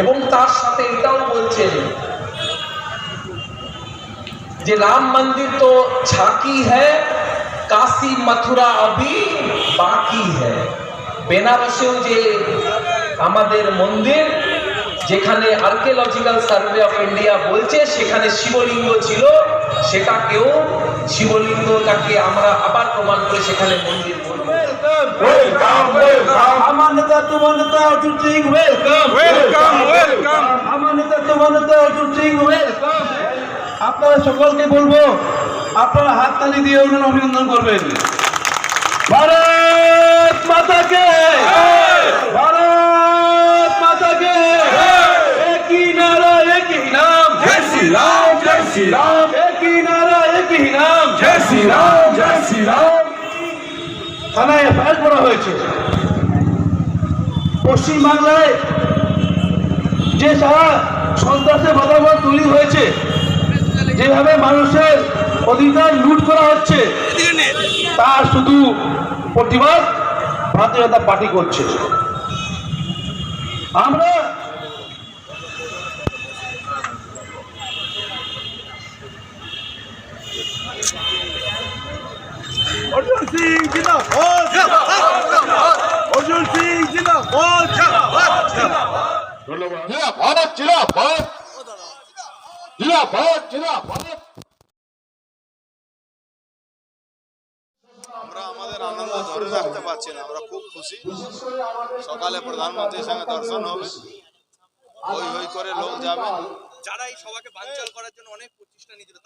এবং তার সাথে এটাও বলছেন যে রাম মন্দির তো ঝাঁকি হ্যায় কাশী মথুরা অভি বাকি হ্যায় বেনারসেও যে আমাদের মন্দির যেখানে আর্কিওলজিক্যাল সার্ভে অফ ইন্ডিয়া বলছে সেখানে শিবলিঙ্গ ছিল সেটাকেও শিবলিঙ্গটাকে আমরা আবার প্রমাণ করে সেখানে মন্দির করব আপনারা সকলকে বলব আপনারা হাততালি দিয়ে ওনার অভিনন্দন করবেন। ভারত মাতাকে! ভারত মাতাকে! একই নারা একই নাম। জয় শ্রী রাম জয় শ্রী রাম একই নারা একই নাম। জয় শ্রী রাম জয় শ্রী রাম থানায় ফাইল করা হয়েছে। পশ্চিমবাংলায় যে সারা সন্ত্রাসের বাতাবরণ তৈরি হয়েছে, যেভাবে মানুষের অধিকার লুট করা হচ্ছে, তার শুধু প্রতিবাদ ভারতীয় জনতা পার্টি করছে। আমরা অর্জুন সিং জিন্দাবাদ জিন্দাবাদ। জিন্দাবাদ জিন্দাবাদ। করার জন্য অনেক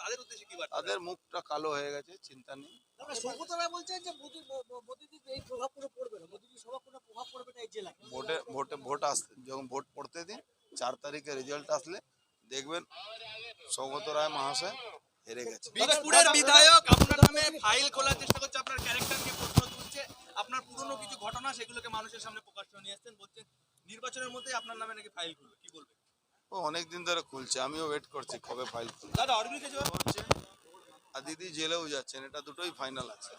তাদের উদ্দেশ্যে তাদের মুখটা কালো হয়ে গেছে চিন্তা নেই। বলছেন ভোটে ভোট ভোট পড়তে দিন চার তারিখে রেজাল্ট আসলে দেখবেন সৌগত রায় মহাশয় হেরে গেছে। বীজপুরের বিধায়ক আপনার নামে ফাইল খোলার চেষ্টা করছে আপনার ক্যারেক্টার নিয়ে প্রশ্ন তুলছে আপনার পুরনো কিছু ঘটনা সেগুলোকে মানুষের সামনে প্রকাশ নিয়ে আসছেন বলছেন নির্বাচনের মধ্যে আপনার নামে নাকি ফাইল খুলবে কি বলবেন? ও অনেক দিন ধরে খুলছে আমিও ওয়েট করছি কবে ফাইল খুলবে। দাদা অরবিন্দ আর দিদি জেলেও যাচ্ছেন এটা দুটোই ফাইনাল আছে।